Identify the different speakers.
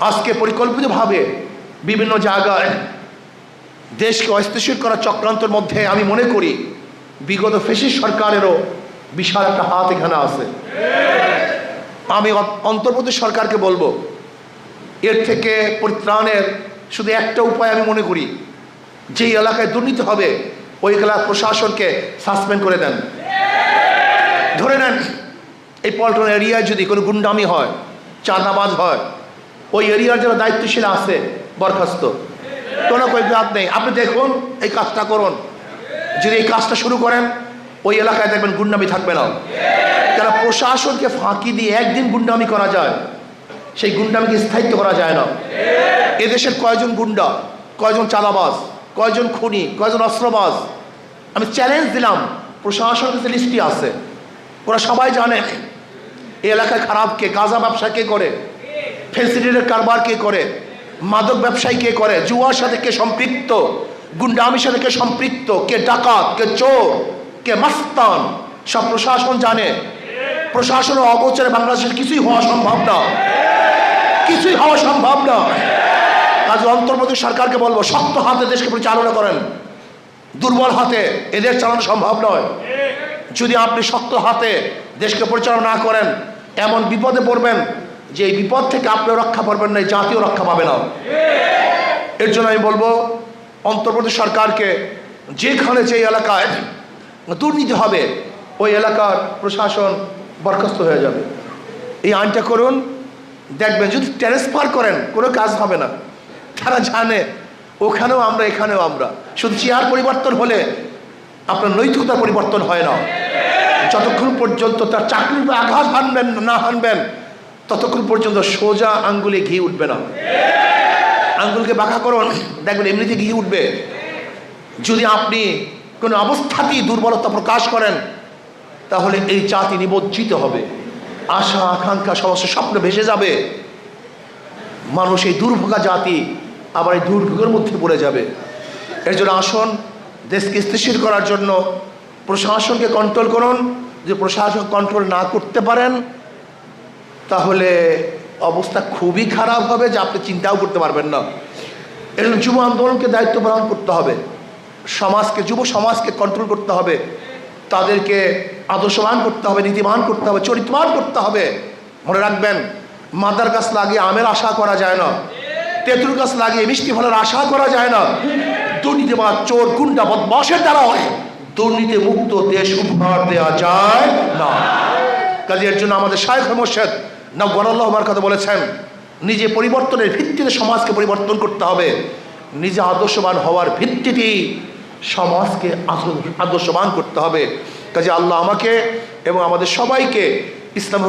Speaker 1: আজকে পরিকল্পিতভাবে বিভিন্ন জায়গায় দেশকে অস্থিতিশীল করার চক্রান্তর মধ্যে আমি মনে করি বিগত ফেসিস সরকারেরও বিশাল একটা হাত এখানে আছে। আমি অ- অন্তর্বর্তী সরকারকে বলব, এর থেকে পরিত্রাণের শুধু একটা উপায় আমি মনে করি, যেই এলাকায় দুর্নীতি হবে, ওই এলাকার প্রশাসনকে সাসপেন্ড করে দেন। ধরে নেন, এই পল্টন এরিয়ায় যদি কোনো গুন্ডামি হয়, চাঁদাবাজ হয় ওই এরিয়ার যারা দায়িত্বশীল আছে, বরখাস্ত। কোনো বাদ নেই। আপনি দেখুন, এই কাজটা করুন। যদি এই কাজটা শুরু করেন, ওই এলাকায় দেখবেন গুন্ডামি থাকবে না। যারা প্রশাসনকে ফাঁকি দিয়ে একদিন গুন্ডামি করা যায়। সেই গুন্ডামিকে স্থায়িত্ব করা যায় না। এদেশের কয়জন গুন্ডা, কয়জন চাঁদাবাজ, কয়জন খুনি, কয়জন অস্ত্রবাজ? আমি চ্যালেঞ্জ দিলাম। প্রশাসনের কাছে লিস্টটি আছে। ওরা সবাই জানে, এই এলাকায় খারাপ কে, গাঁজা ব্যবসা কে করে? ফেন্সিডিটের কারবার কে করে? মাদক ব্যবসায়ী কে করে? জুয়ার সাথে কে সম্পৃক্ত? গুন্ডামির সাথে কে সম্পৃক্ত? কে ডাকাত? কে চোর? কে মাস্তান? সব প্রশাসন জানে। প্রশাসনের অগোচরে বাংলাদেশের কিছুই হওয়া সম্ভব না। কিছুই হওয়া সম্ভব না। কাজ অন্তর্বর্তী সরকারকে বলব, শক্ত হাতে দেশকে পরিচালনা করেন। দুর্বল হাতে এদের চালানো সম্ভব নয়। যদি আপনি শক্ত হাতে দেশকে পরিচালনা না করেন, এমন বিপদে পড়বেন যে এই বিপদ থেকে আপনিও রক্ষা পাবেন না জাতীয় রক্ষা পাবে না। এর জন্য আমি বলব, অন্তর্বর্তী সরকারকে যেখানে যে এলাকায় দুর্নীতি হবে, ওই এলাকার প্রশাসন বরখাস্ত হয়ে যাবে। এই আইনটা করুন, দেখবেন যদি ট্রান্সফার করেন, কোনো কাজ হবে না। তারা জানে, ওখানেও আমরা, এখানেও আমরা। শুধু চেয়ার পরিবর্তন হলে আপনার নৈতিকতার পরিবর্তন হয় না। যতক্ষণ পর্যন্ত তার চাকরির আঘাত হানবেন না হানবেন ততক্ষণ পর্যন্ত সোজা আঙ্গুলে ঘি উঠবে না। আঙ্গুলকে বাঁকা করুন, দেখবেন এমনিতে ঘি উঠবে। যদি আপনি কোনো অবস্থাতেই দুর্বলতা প্রকাশ করেন, তাহলে এই জাতি নিবজ্জিত হবে। আশা, আকাঙ্ক্ষা সমস্ত স্বপ্ন ভেসে যাবে। মানুষ এই দুর্ভোগা জাতি আবার এই দুর্ভোগের মধ্যে পড়ে যাবে। এর জন্য আসন, দেশকে স্থিতিশীল করার জন্য প্রশাসনকে কন্ট্রোল করুন। যে প্রশাসন কন্ট্রোল না করতে পারেন তাহলে অবস্থা খুবই খারাপ হবে যে আপনি চিন্তাও করতে পারবেন না। এর জন্য যুব আন্দোলনকে দায়িত্ব পালন করতে হবে। সমাজকে, যুব সমাজকে কন্ট্রোল করতে হবে। তাদেরকে আদর্শবান করতে হবে, নীতিবান করতে হবে, চরিত্রবান করতে হবে। মনে রাখবেন, মাদার গাছ লাগিয়ে আমের আশা করা যায় না। তেঁতুল গাছ লাগিয়ে মিষ্টি ফলের আশা করা যায় না। দুর্নীতিবাদ, চোর, গুন্ডা বদমাসের দ্বারা হয়। দুর্নীতি মুক্ত দেশ উপহার দেওয়া যায় না। কাজে এর জন্য আমাদের সাহেব মোর্শেদ না গরাল্লাহ আমার কথা বলেছেন, নিজে পরিবর্তনের ভিত্তিতে সমাজকে পরিবর্তন করতে হবে। নিজে আদর্শবান হওয়ার ভিত্তিতেই সমাজকে আদর্শবান করতে হবে। কাজে আল্লাহ আমাকে এবং আমাদের সবাইকে ইসলাম